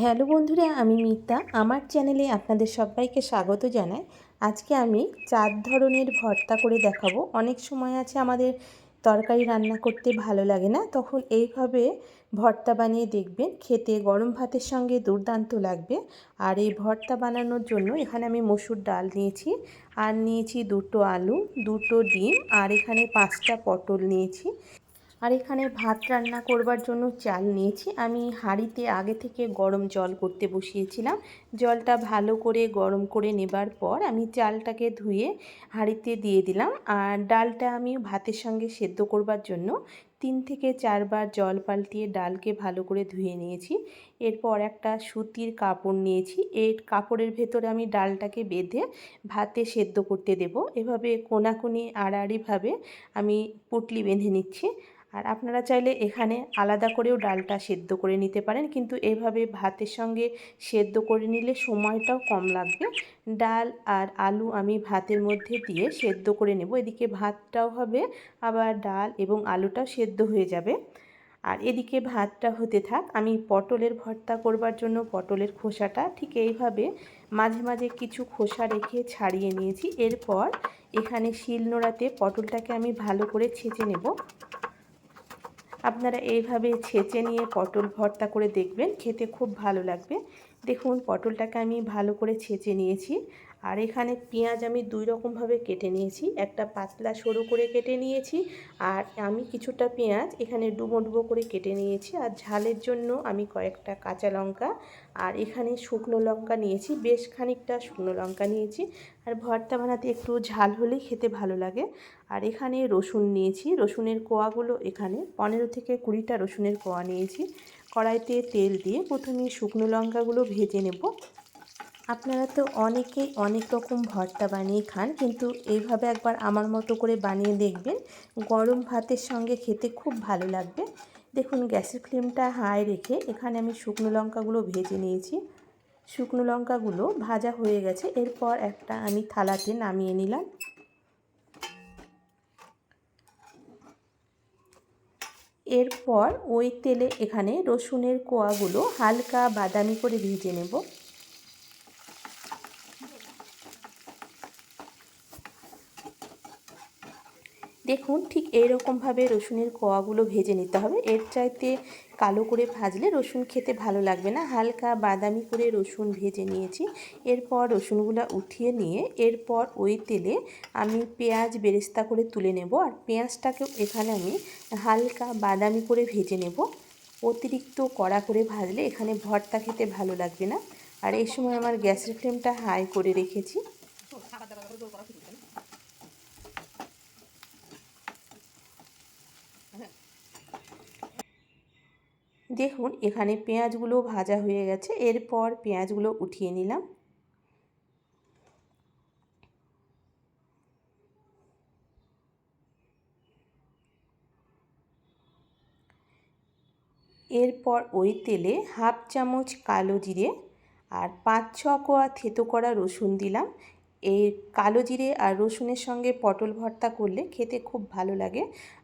Hello বন্ধুরা, আমি মিতা। আমার চ্যানেলে আপনাদের সবাইকে স্বাগত জানাই। আজকে আমি চার ধরনের ভর্তা করে দেখাবো। অনেক সময় আছে আমাদের তরকারি রান্না করতে ভালো লাগে না, তখন এইভাবে ভর্তা বানিয়ে দেখবেন। খেতে গরম ভাতের সঙ্গে দুর্দান্ত লাগবে। আর এই ভর্তা বানানোর জন্য এখানে আমি মসুর ডাল নিয়েছি, আর নিয়েছি দুটো আলু, দুটো ডিম, আর এখানে পাঁচটা পটল নিয়েছি। আর এখানে ভাত রান্না করবার জন্য চাল নিয়েছি। আমি হাঁড়িতে আগে থেকে গরম জল করতে বসিয়েছিলাম। জলটা ভালো করে গরম করে নেবার পর আমি চালটাকে ধুয়ে হাঁড়িতে দিয়ে দিলাম। আর ডালটা আমি ভাতের সঙ্গে সেদ্ধ করবার জন্য তিন থেকে চারবার জল পাল্টিয়ে ডালকে ভালো করে ধুয়ে নিয়েছি। এরপর একটা সুতির কাপড় নিয়েছি। এই কাপড়ের ভেতরে আমি ডালটাকে বেঁধে ভাতে সেদ্ধ করতে দেব। এভাবে কোনাকুনি আড়াআড়িভাবে আমি পুটলি বেঁধে নিচ্ছি। আর আপনারা চাইলে এখানে আলাদা করেও ডালটা সেদ্ধ করে নিতে পারেন। কিন্তু এভাবে ভাতের সঙ্গে সেদ্ধ করে নিলে সময়টাও কম লাগবে। ডাল আর আলু আমি ভাতের মধ্যে দিয়ে সেদ্ধ করে নেব। এদিকে ভাতটাও হবে, আবার ডাল এবং আলুটাও সেদ্ধ হয়ে যাবে। আর এদিকে ভাতটা হতে থাক, আমি পটলের ভর্তা করবার জন্য পটলের খোসাটা ঠিক এইভাবে মাঝে মাঝে কিছু খোসা রেখে ছাড়িয়ে নিয়েছি। এরপর এখানে শিল নোড়াতে পটলটাকে আমি ভালো করে ছেঁচে নেব। আপনারা এইভাবে ছেঁচে নিয়ে পটল ভর্তা করে দেখবেন, খেতে খুব ভালো লাগবে। দেখুন, পটলটাকে আমি ভালো করে ছেঁচে নিয়েছি। আর এখানে পেঁয়াজ আমি দুই রকমভাবে কেটে নিয়েছি। একটা পাতলা সরু করে কেটে নিয়েছি আর আমি কিছুটা পেঁয়াজ এখানে ডুবো ডুবো করে কেটে নিয়েছি আর ঝালের জন্য আমি কয়েকটা কাঁচা লঙ্কা আর এখানে শুকনো লঙ্কা নিয়েছি, বেশ খানিকটা শুকনো লঙ্কা নিয়েছি। আর ভর্তা বানাতে একটু ঝাল হলেই খেতে ভালো লাগে। আর এখানে রসুন নিয়েছি, রসুনের কোয়াগুলো এখানে পনেরো থেকে কুড়িটা রসুনের কোয়া নিয়েছি। কড়াইতে তেল দিয়ে প্রথমে শুকনো লঙ্কাগুলো ভেজে নেব। আপনারা তো অনেকেই অনেক রকম ভর্তা বানিয়ে খান, কিন্তু এইভাবে একবার আমার মতো করে বানিয়ে দেখবেন, গরম ভাতের সঙ্গে খেতে খুব ভালো লাগবে। দেখুন, গ্যাসের ফ্লেমটা হাই রেখে এখানে আমি শুকনো লঙ্কাগুলো ভেজে নিয়েছি। শুকনো লঙ্কাগুলো ভাজা হয়ে গেছে, এরপর একটা আমি থালাতে নামিয়ে নিলাম। এরপর ওই তেলে এখানে রসুনের কোয়াগুলো হালকা বাদামি করে ভেজে নেব। দেখুন, ঠিক এইরকমভাবে রসুনের কোয়াগুলো ভেজে নিতে হবে। এর চাইতে কালো করে ভাজলে রসুন খেতে ভালো লাগবে না। হালকা বাদামি করে রসুন ভেজে নিয়েছি। এরপর রসুনগুলো উঠিয়ে নিয়ে এরপর ওই তেলে আমি পেঁয়াজ বেরেস্তা করে তুলে নেব। আর পেঁয়াজটাকেও এখানে আমি হালকা বাদামি করে ভেজে নেব। অতিরিক্ত কড়া করে ভাজলে এখানে ভর্তা খেতে ভালো লাগবে না। আর এই সময় আমার গ্যাসের ফ্লেমটা হাই করে রেখেছি। দেখুন, এখানে পেঁয়াজগুলো ভাজা হয়ে গেছে। এরপর পেঁয়াজগুলো উঠিয়ে নিলাম। এরপর ওই তেলে হাফ চামচ কালো জিরে আর পাঁচ ছ কোয়া থেতো করা রসুন দিলাম। এই কালো জিরে আর রসুনের সঙ্গে পটল ভর্তা করলে খেতে খুব ভালো লাগে।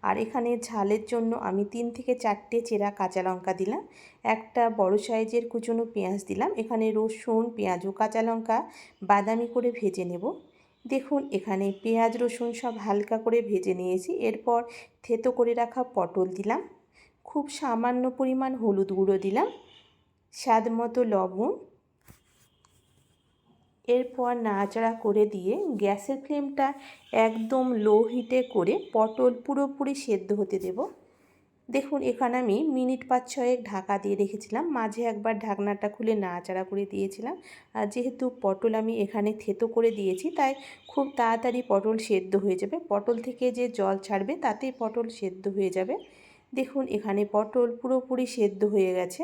আর এখানে ঝালের জন্য আমি তিন থেকে চারটে চেরা কাঁচা লঙ্কা দিলাম, একটা বড় সাইজের কুচনো পেঁয়াজ দিলাম, এখানে রসুন, পেঁয়াজ ও কাঁচা লঙ্কা বাদামি করে ভেজে নেব। দেখুন, এখানে পেঁয়াজ, রসুন সব হালকা করে ভেজে নিয়েছি, এরপর থেতো করে রাখা পটল দিলাম, খুব সামান্য পরিমাণ হলুদ গুঁড়ো দিলাম, স্বাদ মতো লবণ এরপর নাড়াচাড়া করে দিয়ে গ্যাসের ফ্লেমটা একদম লো হিটে করে পটল পুরোপুরি সেদ্ধ হতে দেব। দেখুন, এখানে আমি মিনিট পাঁচ ছয়েক ঢাকা দিয়ে রেখেছিলাম। মাঝে একবার ঢাকনাটা খুলে নাড়াচাড়া করে দিয়েছিলাম। আর যেহেতু পটল আমি এখানে থেতো করে দিয়েছি, তাই খুব তাড়াতাড়ি পটল সেদ্ধ হয়ে যাবে। পটল থেকে যে জল ছাড়বে, তাতেই পটল সেদ্ধ হয়ে যাবে। দেখুন, এখানে পটল পুরোপুরি সেদ্ধ হয়ে গেছে।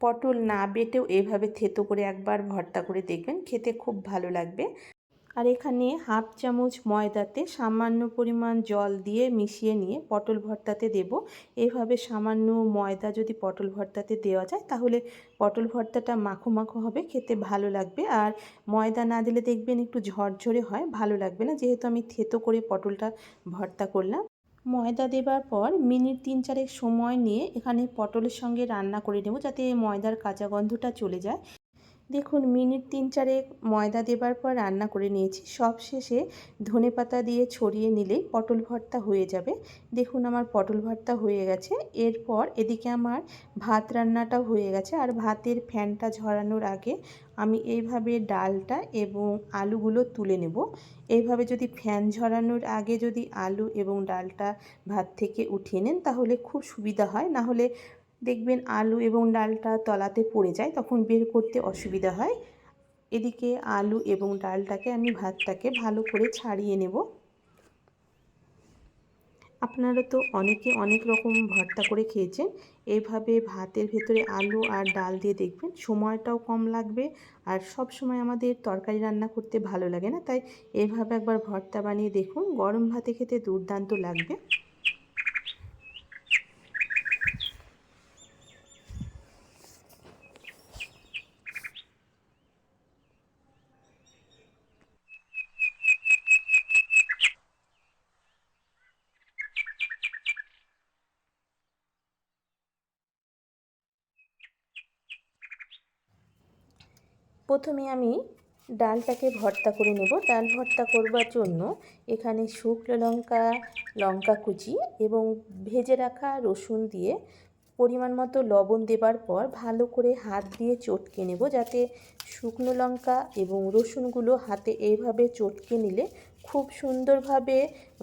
পটল না বেটেও এভাবে থেতো করে একবার ভর্তা করে দেখবেন, খেতে খুব ভালো লাগবে। আর এখানে হাফ চামচ ময়দাতে সামান্য পরিমাণ জল দিয়ে মিশিয়ে নিয়ে পটল ভর্তাতে দেব। এভাবে সামান্য ময়দা যদি পটল ভর্তাতে দেওয়া যায়, তাহলে পটল ভর্তাটা মাখো মাখো হবে, খেতে ভালো লাগবে। আর ময়দা না দিলে দেখবেন একটু ঝরঝরে হয়, ভালো লাগবে না। যেহেতু আমি থেতো করে পটলটা ভর্তা করলাম ময়দা দেবার পর মিনিট তিন চারেক সময় নিয়ে এখানে পটলের সঙ্গে রান্না করে নেব যাতে ময়দার কাঁচা গন্ধটা চলে যায়। দেখুন, মিনিট তিন চারেক ময়দা দেবার পর রান্না করে নিয়েছি। সব শেষে ধনে পাতা দিয়ে ছড়িয়ে নিলেই পটল ভর্তা হয়ে যাবে। দেখুন, আমার পটল ভর্তা হয়ে গেছে। এরপর এদিকে আমার ভাত রান্নাটাও হয়ে গেছে। আর ভাতের ফ্যানটা ঝরানোর আগে আমি এইভাবে ডালটা এবং আলুগুলো তুলে নেব। এইভাবে যদি ফ্যান ঝরানোর আগে যদি আলু এবং ডালটা ভাত থেকে উঠিয়ে নেন, তাহলে খুব সুবিধা হয়। না হলে দেখবেন আলু এবং ডালটা তলাতে পড়ে যায়, তখন বের করতে অসুবিধা হয়। এদিকে আলু এবং ডালটাকে আমি ভাতটাকে ভালো করে ছাড়িয়ে নেব। আপনারা তো অনেকে অনেক রকম ভর্তা করে খেয়েছেন, এইভাবে ভাতের ভেতরে আলু আর ডাল দিয়ে দেখবেন সময়টাও কম লাগবে আর সব সময় আমাদের তরকারি রান্না করতে ভালো লাগে না, তাই এভাবে একবার ভর্তা বানিয়ে দেখুন, গরম ভাতে খেতে দুর্দান্ত লাগবে। প্রথমে আমি ডালটাকে ভর্তা করে নেব। ডাল ভর্তা করবার জন্য এখানে শুকনো লঙ্কা লঙ্কা কুচি এবং ভেজে রাখা রসুন দিয়ে পরিমাণ মতো লবণ দেবার পর ভালো করে হাত দিয়ে চটকে নেব যাতে শুকনো লঙ্কা এবং রসুনগুলো হাতে এইভাবে চটকে নিলে খুব সুন্দরভাবে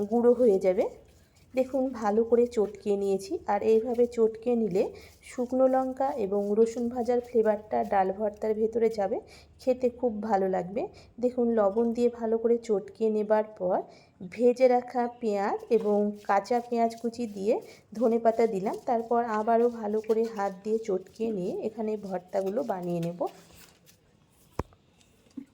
গুঁড়ো হয়ে যাবে। দেখুন, ভালো করে চটকিয়ে নিয়েছি। আর এইভাবে চটকে নিলে শুকনো লঙ্কা এবং রসুন ভাজার ফ্লেভারটা ডাল ভর্তার ভেতরে যাবে। খেতে খুব ভালো লাগবে। দেখুন, লবণ দিয়ে ভালো করে চটকিয়ে নেবার পর ভেজে রাখা পেঁয়াজ এবং কাঁচা পেঁয়াজ কুচি দিয়ে ধনে পাতা দিলাম। তারপর আবারও ভালো করে হাত দিয়ে চটকিয়ে নিয়ে এখানে ভর্তাগুলো বানিয়ে নেব।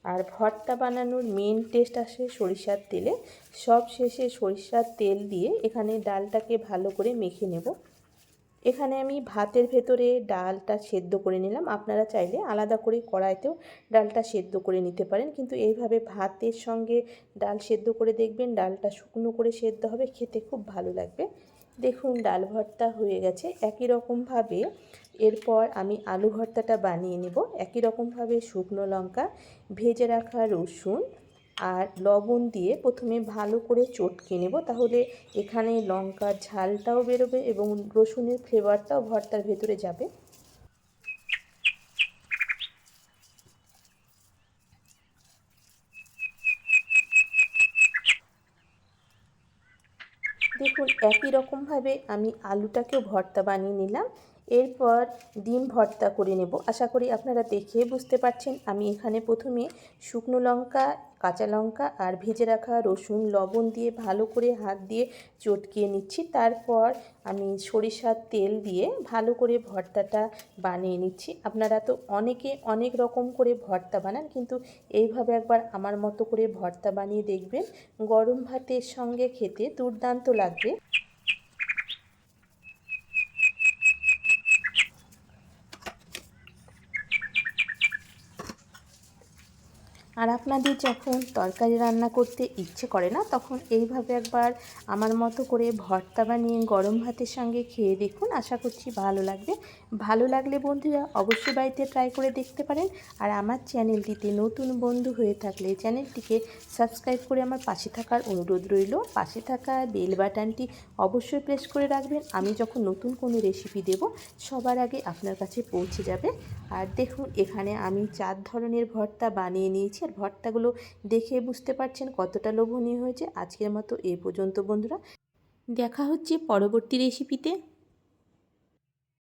আর ভর্তা বানানোর মেন টেস্ট আসে সরিষার তেলে। সব শেষে সরিষার তেল দিয়ে এখানে ডালটাকে ভালো করে মেখে নেব। এখানে আমি ভাতের ভেতরে ডালটা সেদ্ধ করে নিলাম। আপনারা চাইলে আলাদা করে কড়াইতেও ডালটা সেদ্ধ করে নিতে পারেন। কিন্তু এইভাবে ভাতের সঙ্গে ডাল সেদ্ধ করে দেখবেন ডালটা শুকনো করে সেদ্ধ হবে, খেতে খুব ভালো লাগবে। দেখুন, ডাল ভর্তা হয়ে গেছে। একই রকমভাবে এরপর আমি আলু ভর্তাটা বানিয়ে নেব। একই রকমভাবে শুকনো লঙ্কা, ভেজে রাখা রসুন আর লবণ দিয়ে প্রথমে ভালো করে চটকে নেব। তাহলে এখানে লঙ্কার ঝালটাও বেরোবে এবং রসুনের ফ্লেভারটাও ভর্তার ভেতরে যাবে। দেখুন, একই রকমভাবে আমি আলুটাকেও ভর্তা বানিয়ে নিলাম। এরপর ডিম ভর্তা করে নেব। আশা করি আপনারা দেখে বুঝতে পারছেন। আমি এখানে প্রথমে শুকনো লঙ্কা, কাঁচা লঙ্কা আর ভেজে রাখা রসুন, লবণ দিয়ে ভালো করে হাত দিয়ে চটকিয়ে নিচ্ছি। তারপর আমি সরিষার তেল দিয়ে ভালো করে ভর্তাটা বানিয়ে নিচ্ছি। আপনারা তো অনেকে অনেক রকম করে ভর্তা বানান, কিন্তু এইভাবে একবার আমার মতো করে ভর্তা বানিয়ে দেখবেন। গরম ভাতের সঙ্গে খেতে দুর্দান্ত লাগবে। আর আপনাদের যখন তরকারি রান্না করতে ইচ্ছে করে না, তখন এইভাবে একবার আমার মতো করে ভর্তা বানিয়ে গরম ভাতের সঙ্গে খেয়ে দেখুন। আশা করছি ভালো লাগবে। ভালো লাগলে বন্ধুরা অবশ্যই বাড়িতে ট্রাই করে দেখতে পারেন। আর আমার চ্যানেলটিতে নতুন বন্ধু হয়ে থাকলে চ্যানেলটিকে সাবস্ক্রাইব করে আমার পাশে থাকার অনুরোধ রইল। পাশে থাকা বেল বাটনটি অবশ্যই প্রেস করে রাখবেন। আমি যখন নতুন কোনো রেসিপি দেব, সবার আগে আপনার কাছে পৌঁছে যাবে। আর দেখুন, এখানে আমি চার ধরনের ভর্তা বানিয়ে নিয়েছি। আর ভর্তাগুলো দেখে বুঝতে পারছেন কতটা লোভনীয় হয়েছে। আজকের মতো এ পর্যন্ত বন্ধুরা। দেখা হচ্ছে পরবর্তী রেসিপিতে